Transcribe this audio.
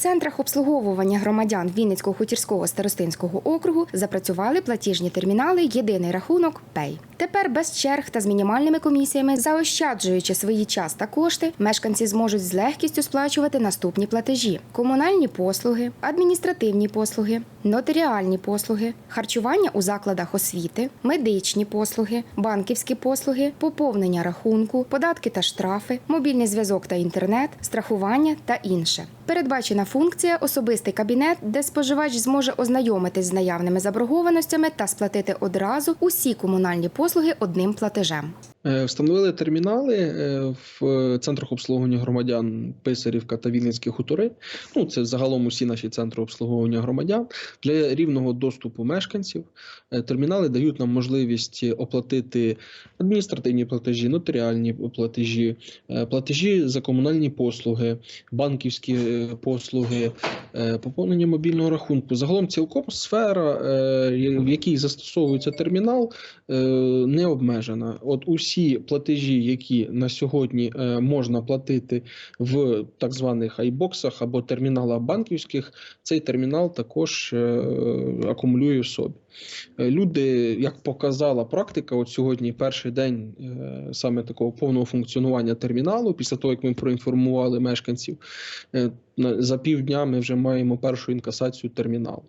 центрах обслуговування громадян Вінницького хутірського старостинського округу запрацювали платіжні термінали Єдиний рахунок Пей. Тепер без черг та з мінімальними комісіями, заощаджуючи свої час та кошти, мешканці зможуть з легкістю сплачувати наступні платежі: комунальні послуги, адміністративні послуги, нотаріальні послуги, харчування у закладах освіти, медичні послуги, банківські послуги, поповнення рахунку, податки та штрафи, мобільний зв'язок та інтернет, страхування та інше. Передбачена функція особистий кабінет, де споживач зможе ознайомитись з наявними заборгованостями та сплатити одразу усі комунальні послуги одним платежем. Е, Встановили термінали е, в центрах обслуговування громадян Писарівка та Вінницькі хутори. Ну, це загалом усі наші центри обслуговування громадян для рівного доступу мешканців. Е, Термінали дають нам можливість оплатити адміністративні платежі, нотаріальні платежі, платежі за комунальні послуги, банківські послуги, поповнення мобільного рахунку. Загалом цілком сфера, в якій застосовується термінал, не обмежена. От усі платежі, які на сьогодні е, можна платити в так званих айбоксах або терміналах банківських, цей термінал також е, акумулює в собі. Е, Люди, як показала практика, от сьогодні перший день саме такого повного функціонування терміналу, після того як ми проінформували мешканців, за півдня ми вже маємо першу інкасацію терміналу.